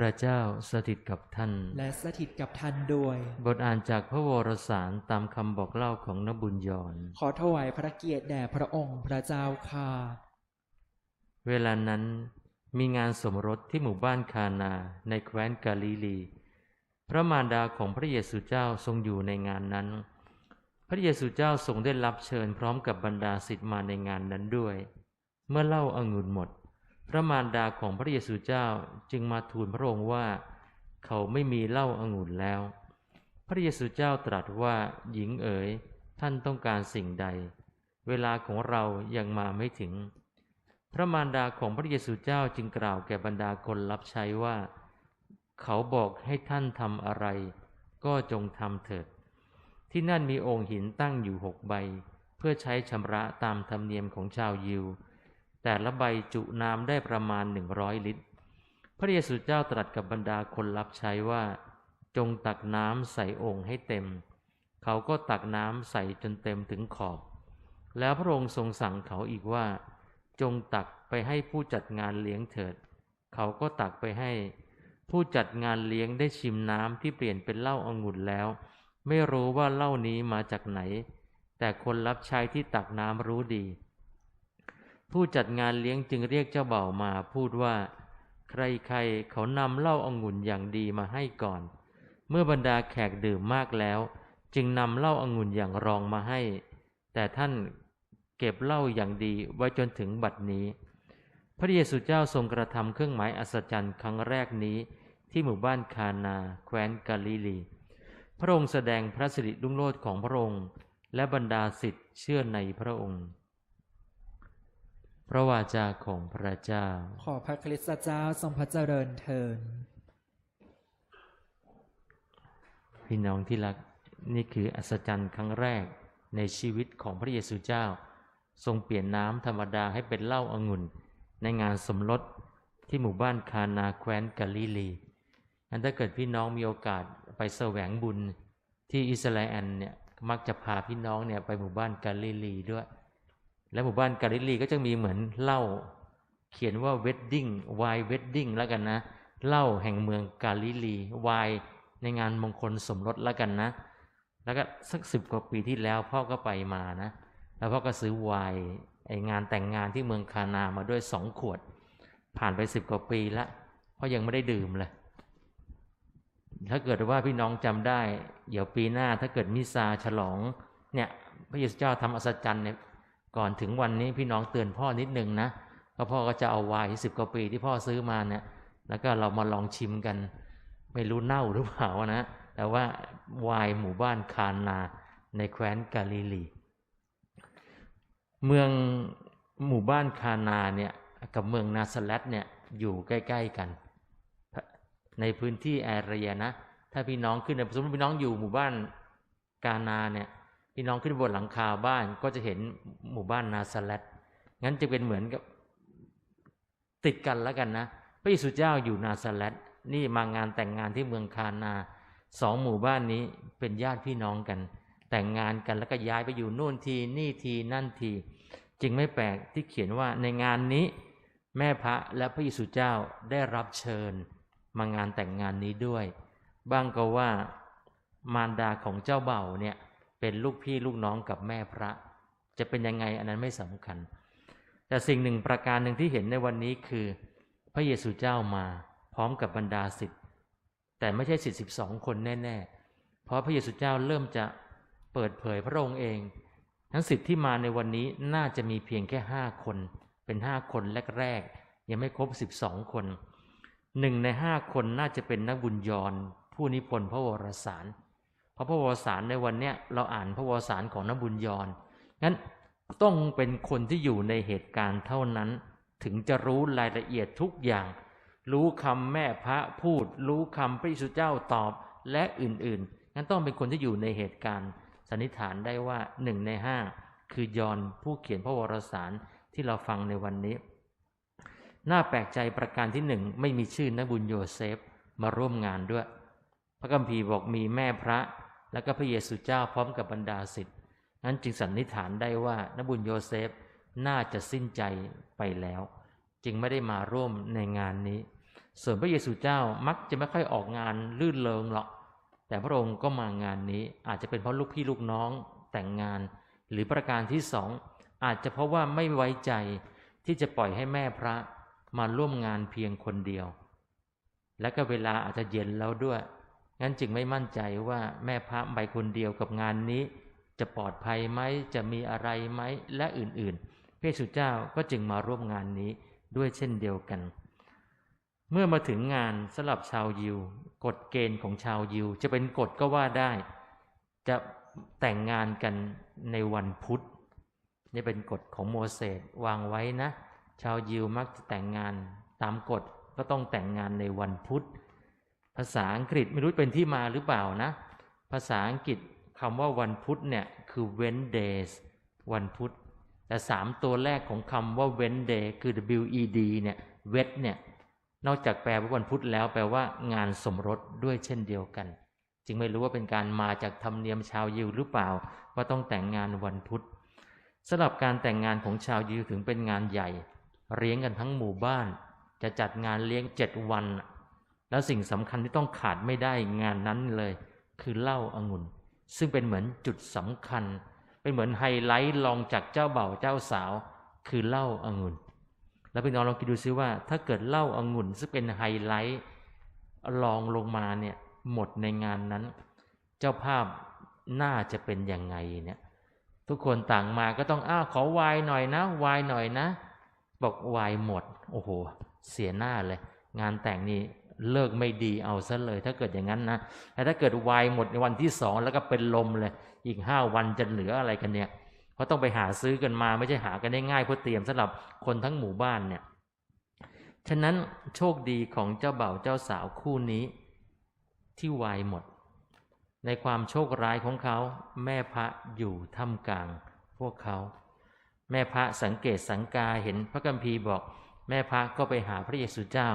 พระเจ้าสถิตกับท่าน และสถิตกับท่านด้วย บทอ่านจากพระวรสารตามคำบอกเล่าของนบุญยรขอถวายพระเกียรติแด่พระองค์พระเจ้าค่ะ เวลานั้นมีงานสมรสที่หมู่บ้านคานาในแคว้นกาลิลี พระมารดาของพระเยซูเจ้าทรงอยู่ในงานนั้น พระเยซูเจ้าทรงได้รับเชิญพร้อมกับบรรดาศิษย์มาในงานนั้นด้วย เมื่อเล่าอางุ่นหมด พระมารดาของพระเยซูเจ้าจึงมาทูลพระองค์ว่า เขาไม่มีเหล้าอางุ่นแล้ว พระเยซูเจ้าตรัสว่าหญิงเอ๋ยท่านต้องการสิ่งใด เวลาของเรายังมาไม่ถึง พระมารดาของพระเยซูเจ้าจึงกล่าวแก่บรรดาคนรับใช้ว่า เขาบอกให้ท่านทำอะไร ก็จงทำเถิด ที่นั่นมีองค์หินตั้งอยู่หกใบ เพื่อใช้ชำระตามธรรมเนียมของชาวยิว แต่ละใบจุน้ำได้ประมาณหนึ่งร้อยลิตร พระเยซูเจ้าตรัสกับบรรดาคนรับใช้ว่า จงตักน้ำใส่องค์ให้เต็ม เขาก็ตักน้ำใส่จนเต็มถึงขอบ แล้วพระองค์ทรงสั่งเขาอีกว่า จงตักไปให้ผู้จัดงานเลี้ยงเถิด เขาก็ตักไปให้ ผู้จัดงานเลี้ยงได้ชิมน้ำที่เปลี่ยนเป็นเหล้าอางุ่นแล้ว ไม่รู้ว่าเหล้านี้มาจากไหน แต่คนรับใช้ที่ตักน้ำรู้ดี ผู้จัดงานเลี้ยงจึงเรียกเจ้าเบ่าวมาพูดว่า ใครๆเขานำเหล้าอางุ่นอย่างดีมาให้ก่อน เมื่อบรรดาแขกดื่มมากแล้ว จึงนำเหล้าอางุ่นอย่างรองมาให้ แต่ท่านเก็บเหล้าอย่างดีไว้จนถึงบัดนี้ พระเยซูเจ้าทรงกระทำเครื่องหมายอัศจรรย์ครั้งแรกนี้ ที่หมู่บ้านคานา แคว้นกาลิลี พระองค์แสดงพระสิริรุ่งโรจน์ของพระองค์ และบรรดาสิทธิ์เชื่อในพระองค์ พระวาจาของพระเจ้า ขอพระคริสตเจ้าทรงพระเจริญเทิน พี่น้องที่รักนี่คืออัศจรรย์ครั้งแรกในชีวิตของพระเยซูเจ้า ทรงเปลี่ยนน้ำธรรมดาให้เป็นเหล้าอางุ่น ในงานสมรสที่หมู่บ้านคานาแคว้นกาลิลีอันถ้าเกิดพี่น้องมีโอกาสไปแสวงบุญที่อิสราเอลเนี่ยมักจะพาพี่น้องเนี่ยไปหมู่บ้านกาลิลีด้วย และหมู่บ้านกาลิลีก็จะมีเหมือนเหล้าเขียนว่าเวดดิ้งไวเวดดิ้งแล้วกันนะเหล้าแห่งเมืองกาลิลีไวน์ในงานมงคลสมรสแล้วกันนะ แล้วก็สักสิบกว่าปีที่แล้วพ่อก็ไปมานะ แล้วพ่อก็ซื้อไวน์ไองานแต่งงานที่เมืองคานามาด้วยสองขวด ผ่านไปสิบกว่าปีละพ่อยังไม่ได้ดื่มเลยถ้าเกิดว่าพี่น้องจำได้ เดี๋ยวปีหน้าถ้าเกิดมิซาฉลองเนี่ยพระเยซูเจ้าทำอัศจรรย์เนี่ย ก่อนถึงวันนี้พี่น้องเตือนพ่อนิดนึงนะก็พ่อก็จะเอาไวน์สิบกว่าปีที่พ่อซื้อมาเนี่ย แล้วก็เรามาลองชิมกัน ไม่รู้เน่าหรือเปล่านะ แต่ว่าวายหมู่บ้านคานาในแคว้นกาลิลี เมืองหมู่บ้านคานาเนี่ยกับเมืองนาซาเลตเนี่ยอยู่ใกล้ ๆกัน ในพื้นที่แอเรียนะ ถ้าพี่น้องขึ้นสมมติพี่น้องอยู่หมู่บ้านกานาเนี่ย พี่น้องขึ้นบนหลังคาบ้านก็จะเห็นหมู่บ้านนาซาเลตงั้นจะเป็นเหมือนกับติดกันแล้วกันนะ พระเยซูเจ้าอยู่นาซาเลตนี่มางานแต่งงานที่เมืองคานาสองหมู่บ้านนี้เป็นญาติพี่น้องกัน แต่งงานกันแล้วก็ย้ายไปอยู่นู่นทีนี่ทีนั่นที จึงไม่แปลกที่เขียนว่าในงานนี้ แม่พระและพระเยซูเจ้าได้รับเชิญ มางานแต่งงานนี้ด้วย บ้างก็ว่ามารดาของเจ้าเบ่าเนี่ย เป็นลูกพี่ลูกน้องกับแม่พระ จะเป็นยังไงอันนั้นไม่สำคัญ แต่สิ่งหนึ่งประการหนึ่งที่เห็นในวันนี้คือ พระเยซูเจ้ามาพร้อมกับบรรดาสิทธิ์แต่ไม่ใช่สิทธิ์สิบสองคนแน่ๆ เพราะพระเยซูเจ้าเริ่มจะเปิดเผยพระองค์เอง ทั้งสิทธิ์ที่มาในวันนี้น่าจะมีเพียงแค่ห้าคน เป็นห้าคนแรกๆยังไม่ครบสิบสองคนหนึ่งในห้าคนน่าจะเป็นนักบุญยรผู้นิพนธ์พระวรสาร เพราะพระวรสารในวันเนี้ยเราอ่านพระวรสารของนบุญยรงั้นต้องเป็นคนที่อยู่ในเหตุการณ์เท่านั้น ถึงจะรู้รายละเอียดทุกอย่าง รู้คำแม่พระพูด รู้คำพระเยซูเจ้าตอบและอื่นๆ งั้นต้องเป็นคนที่อยู่ในเหตุการณ์ สันนิษฐานได้ว่าหนึ่งในห้าคือยอนผู้เขียนพระวรสารที่เราฟังในวันนี้ น่าแปลกใจประการที่หนึ่งไม่มีชื่อนบุญโยเซฟมาร่วมงานด้วย พระคัมภีร์บอกมีแม่พระ และก็พระเยซูเจ้าพร้อมกับบรรดาสิทธิ์นั้นจึงสันนิษฐานได้ว่านบุญโยเซฟน่าจะสิ้นใจไปแล้ว จึงไม่ได้มาร่วมในงานนี้ ส่วนพระเยซูเจ้ามักจะไม่ค่อยออกงานลื่นเริงหรอก แต่พระองค์ก็มางานนี้อาจจะเป็นเพราะลูกพี่ลูกน้องแต่งงาน หรือประการที่สองอาจจะเพราะว่าไม่ไว้ใจที่จะปล่อยให้แม่พระมาร่วมงานเพียงคนเดียว และก็เวลาอาจจะเย็นแล้วด้วย งั้นจึงไม่มั่นใจว่าแม่พระไปคนเดียวกับงานนี้ จะปลอดภัยไหมจะมีอะไรไหมและอื่นๆ พระเยซูเจ้าก็จึงมาร่วมงานนี้ด้วยเช่นเดียวกัน เมื่อมาถึงงานสำหรับชาวยิว กฎเกณฑ์ของชาวยิว จะเป็นกฎก็ว่าได้ จะแต่งงานกันในวันพุธนี่เป็นกฎของโมเสสวางไว้นะ ชาวยิวมักจะแต่งงานตามกฎก็ต้องแต่งงานในวันพุธ ภาษาอังกฤษไม่รู้เป็นที่มาหรือเปล่านะ ภาษาอังกฤษคำว่าวันพุธเนี่ยคือ Wednesdays วันพุธ แต่สามตัวแรกของคำว่า Wednesday คือ W E D เนี่ย Wed เนี่ยนอกจากแปลว่าวันพุธแล้วแปลว่างานสมรสด้วยเช่นเดียวกัน จึงไม่รู้ว่าเป็นการมาจากธรรมเนียมชาวยิวหรือเปล่า ว่าต้องแต่งงานวันพุธสำหรับการแต่งงานของชาวยิวถึงเป็นงานใหญ่เลี้ยงกันทั้งหมู่บ้าน จะจัดงานเลี้ยงเจ็ดวัน แล้วสิ่งสำคัญที่ต้องขาดไม่ได้งานนั้นเลย คือเหล้าอางุ่น ซึ่งเป็นเหมือนจุดสำคัญ เป็นเหมือนไฮไลท์รองจากเจ้าเบ่าเจ้าสาว คือเหล้าอางุ่น แล้วพี่น้องลองคิดดูซิว่า ถ้าเกิดเหล้าอางุ่น ซึ่งเป็นไฮไลท์รองลงมาเนี่ยหมดในงานนั้น เจ้าภาพน่าจะเป็นยังไงเนี่ยทุกคนต่างมาก็ต้องอ้าวขอวายหน่อยนะวายหน่อยนะ บอกวายหมด โอ้โห เสียหน้าเลย งานแต่งนี่ เลิกไม่ดีเอาซะเลย ถ้าเกิดอย่างนั้นนะแต่ถ้าเกิดวายหมดในวันที่สองแล้วก็เป็นลมเลย อีกห้าวันจะเหลืออะไรกันเนี่ยเพราะต้องไปหาซื้อกันมาไม่ใช่หากันได้ง่ายเพื่อเตรียมสำหรับคนทั้งหมู่บ้านเนี่ยฉะนั้นโชคดีของเจ้าบ่าวเจ้าสาวคู่นี้ ที่วายหมด ในความโชคร้ายของเขา แม่พระอยู่ท่ามกลาง พวกเขา แม่พระสังเกตสังกาเห็นพระกัมภีร์บอก แม่พระก็ไปหาพระเยซูเจ้า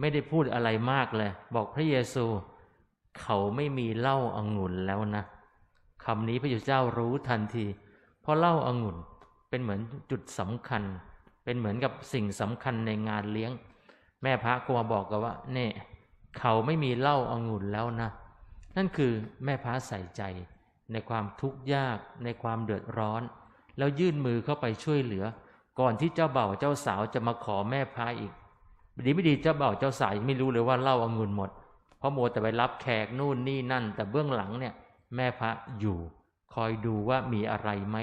ไม่ได้พูดอะไรมากเลย บอกพระเยซู เขาไม่มีเหล้าอางุ่นแล้วนะคำนี้พระเยซูเจ้ารู้ทันที เพราะเหล้าอางุ่นเป็นเหมือนจุดสำคัญ เป็นเหมือนกับสิ่งสำคัญในงานเลี้ยง แม่พระก็มาบอกกันว่าเน่เขาไม่มีเหล้าอางุ่นแล้วนะ นั่นคือแม่พระใส่ใจ ในความทุกข์ยากในความเดือดร้อน แล้วยื่นมือเข้าไปช่วยเหลือ ก่อนที่เจ้าบ่าวเจ้าสาวจะมาขอแม่พระอีก ดีไม่ดีเจ้าบ่าวเจ้าสายังไม่รู้เลยว่าเล้าอางุ่นหมด เพราะโมแต่ไปรับแขกนู่นนี่นั่น แต่เบื้องหลังเนี่ย แม่พระอยู่ คอยดูว่ามีอะไรไหม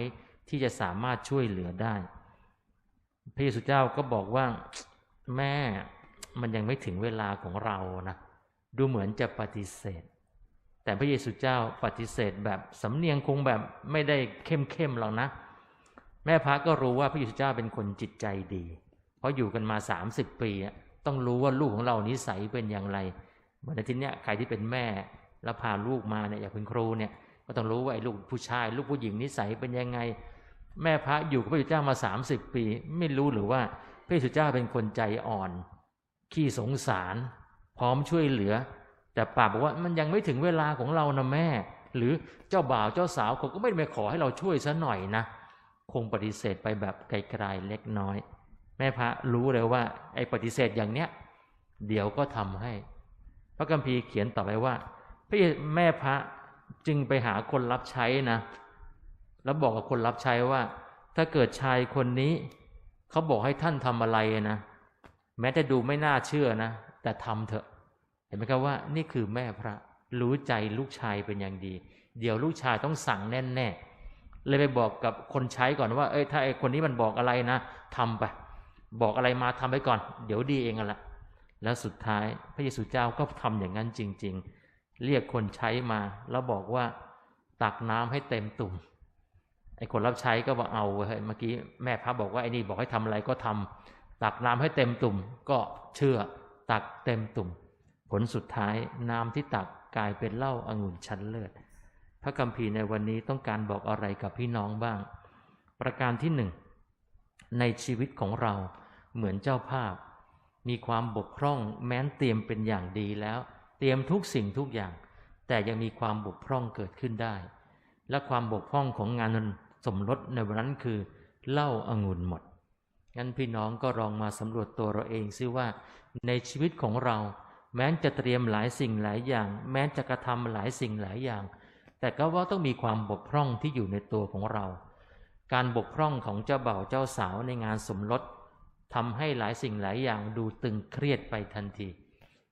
ที่จะสามารถช่วยเหลือได้ พระเยซูเจ้าก็บอกว่าแม่มันยังไม่ถึงเวลาของเรานะดูเหมือนจะปฏิเสธ แต่พระเยซูเจ้าปฏิเสธแบบสำเนียงคงแบบไม่ได้เข้มเข้มหรอกนะ แม่พระก็รู้ว่าพระเยซูเจ้าเป็นคนจิตใจดี เพราะอยู่กันมาสามสิบปีต้องรู้ว่าลูกของเรานิสัยเป็นอย่างไรวันอาทิตย์เนี้ยใครที่เป็นแม่แล้วพาลูกมาเนี่ยอยากเป็นครูเนี่ย ก็ต้องรู้ว่าไอ้ลูกผู้ชาย ลูกผู้หญิงนิสัยเป็นยังไง แม่พระอยู่กับพระเยซูเจ้ามาสามสิบปี ไม่รู้หรือว่าพระเยซูเจ้าเป็นคนใจอ่อน ขี้สงสาร พร้อมช่วยเหลือ แต่ป่าบอกว่ามันยังไม่ถึงเวลาของเรานะแม่ หรือเจ้าบ่าวเจ้าสาวเขาก็ไม่ได้มาขอให้เราช่วยซะหน่อยนะคงปฏิเสธไปแบบไกลๆเล็กน้อย แม่พระรู้เลยว่า ไอ้ปฏิเสธอย่างเนี้ย เดี๋ยวก็ทำให้ พระคัมภีเขียนต่อไปว่าพระแม่พระจึงไปหาคนรับใช้นะ แล้วบอกกับคนรับใช้ว่า ถ้าเกิดชายคนนี้เขาบอกให้ท่านทำอะไรนะ แม้จะดูไม่น่าเชื่อนะ แต่ทำเถอะ เห็นไหมครับว่า นี่คือแม่พระ รู้ใจลูกชายเป็นอย่างดี เดี๋ยวลูกชายต้องสั่งแน่แน่เลยไปบอกกับคนใช้ก่อนว่า เอ้ยถ้าไอ้คนนี้มันบอกอะไรนะทำไป บอกอะไรมาทำไปก่อน เดี๋ยวดีเองละแล้วสุดท้ายพระเยซูเจ้าก็ทำอย่างนั้นจริง ๆ เรียกคนใช้มา แล้วบอกว่าตักน้ำให้เต็มตุ่มไอ้คนรับใช้ก็บอกเอาเฮ้ยเมื่อกี้แม่พระบอกว่าไอ้นี่บอกให้ทำอะไรก็ทำตักน้ำให้เต็มตุ่ม ก็เชื่อตักเต็มตุ่ม ผลสุดท้ายน้ำที่ตักกลายเป็นเหล้าอางุ่นชั้นเลิศพระคัมภีร์ในวันนี้ต้องการบอกอะไรกับพี่น้องบ้าง ประการที่หนึ่งในชีวิตของเรา เหมือนเจ้าภาพ มีความบกพร่องแม้นเตรียมเป็นอย่างดีแล้ว เตรียมทุกสิ่งทุกอย่าง แต่ยังมีความบกพร่องเกิดขึ้นได้ และความบกพร่องของงานสมรสในวันนั้นคือเหล้าอางุ่นหมดงั้นพี่น้องก็ลองมาสำรวจตัวเราเองซิว่า ในชีวิตของเรา แม้นจะเตรียมหลายสิ่งหลายอย่าง แม้นจะกระทำหลายสิ่งหลายอย่าง แต่ก็ว่าต้องมีความบกพร่องที่อยู่ในตัวของเรา การบกพร่องของเจ้าบ่าวเจ้าสาวในงานสมรส ทำให้หลายสิ่งหลายอย่างดูตึงเครียดไปทันที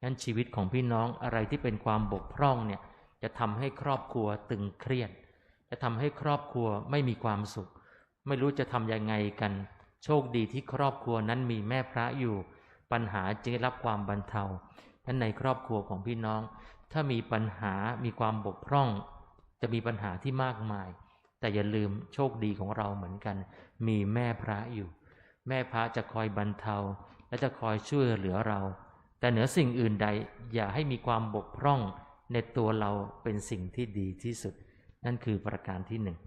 งั้นชีวิตของพี่น้องอะไรที่เป็นความบกพร่องเนี่ยจะทำให้ครอบครัวตึงเครียด จะทำให้ครอบครัวไม่มีความสุข ไม่รู้จะทำยังไงกัน โชคดีที่ครอบครัวนั้นมีแม่พระอยู่ ปัญหาจึงได้รับความบรรเทานั้นในครอบครัวของพี่น้อง ถ้ามีปัญหามีความบกพร่อง จะมีปัญหาที่มากมาย แต่อย่าลืมโชคดีของเราเหมือนกัน มีแม่พระอยู่ แม่พระจะคอยบรรเทา และจะคอยช่วยเหลือเรา แต่เหนือสิ่งอื่นใดอย่าให้มีความบกพร่องในตัวเราเป็นสิ่งที่ดีที่สุด นั่นคือประการที่หนึ่ง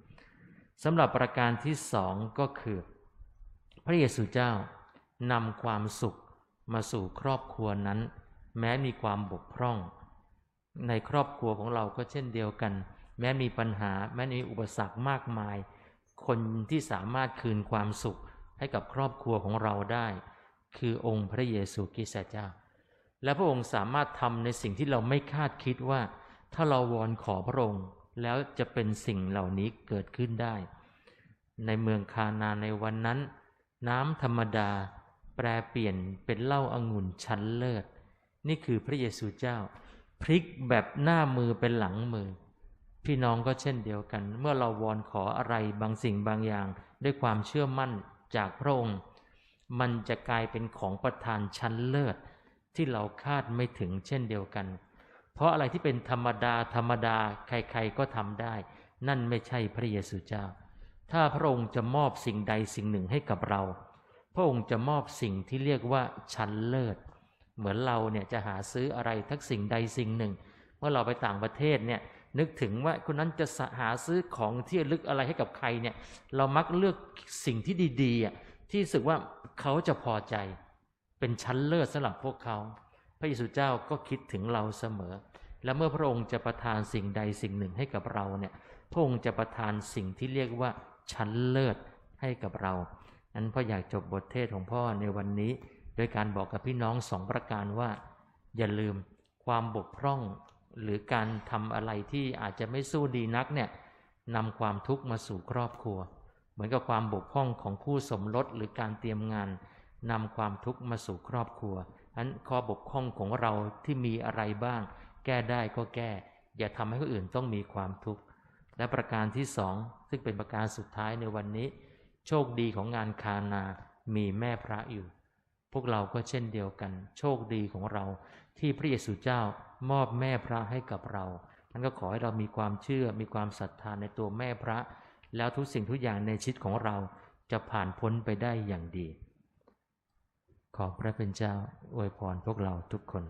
สำหรับประการที่สองก็คือ พระเยซูเจ้านำความสุขมาสู่ครอบครัวนั้น แม้มีความบกพร่อง ในครอบครัวของเราก็เช่นเดียวกัน แม้มีปัญหา แม้มีอุปสรรคมากมาย คนที่สามารถคืนความสุข ให้กับครอบครัวของเราได้ คือองค์พระเยซูคริสต์เจ้า และพระองค์สามารถทำในสิ่งที่เราไม่คาดคิดว่า ถ้าเราวอนขอพระองค์ แล้วจะเป็นสิ่งเหล่านี้เกิดขึ้นได้ ในเมืองคานาในวันนั้น น้ำธรรมดา แปลเปลี่ยนเป็นเหล้าอางุ่นชั้นเลิศ นี่คือพระเยซูเจ้า พลิกแบบหน้ามือเป็นหลังมือพี่น้องก็เช่นเดียวกัน เมื่อเราวอนขออะไรบางสิ่งบางอย่าง ด้วยความเชื่อมั่น จากพระองค์ มันจะกลายเป็นของประทานชั้นเลิศที่เราคาดไม่ถึงเช่นเดียวกัน เพราะอะไรที่เป็นธรรมดาธรรมดาใครๆก็ทำได้ นั่นไม่ใช่พระเยซูเจ้า ถ้าพระองค์จะมอบสิ่งใดสิ่งหนึ่งให้กับเรา พระองค์จะมอบสิ่งที่เรียกว่าชั้นเลิศ เหมือนเราเนี่ยจะหาซื้ออะไรทักสิ่งใดสิ่งหนึ่ง เมื่อเราไปต่างประเทศเนี่ย นึกถึงว่าคนนั้นจะหาซื้อของที่ลึกอะไรให้กับใครเนี่ย เรามักเลือกสิ่งที่ดีๆที่รู้สึกว่าเขาจะพอใจ เป็นชั้นเลิศสำหรับพวกเขา พระเยซูเจ้าก็คิดถึงเราเสมอ และเมื่อพระองค์จะประทานสิ่งใดสิ่งหนึ่งให้กับเราเนี่ยพระองค์จะประทานสิ่งที่เรียกว่าชั้นเลิศให้กับเรานั้นพ่ออยากจบบทเทศของพ่อในวันนี้ โดยการบอกกับพี่น้องสองประการว่า อย่าลืมความบกพร่อง หรือการทำอะไรที่อาจจะไม่สู้ดีนักเนี่ยนำความทุกข์มาสู่ครอบครัว เหมือนกับความบกพร่องของคู่สมรสหรือการเตรียมงานนำความทุกข์มาสู่ครอบครัวนั้นข้อบกพร่องของเราที่มีอะไรบ้าง แก้ได้ก็แก้ อย่าทำให้คนอื่นต้องมีความทุกข์และประการที่สองซึ่งเป็นประการสุดท้ายในวันนี้ โชคดีของงานคานา มีแม่พระอยู่ พวกเราก็เช่นเดียวกัน โชคดีของเรา ที่พระเยซูเจ้ามอบแม่พระให้กับเรานั่นก็ขอให้เรามีความเชื่อมีความศรัทธาในตัวแม่พระ แล้วทุกสิ่งทุกอย่างในชีวิตของเราจะผ่านพ้นไปได้อย่างดี ขอพระเป็นเจ้าอวยพรพวกเราทุกคน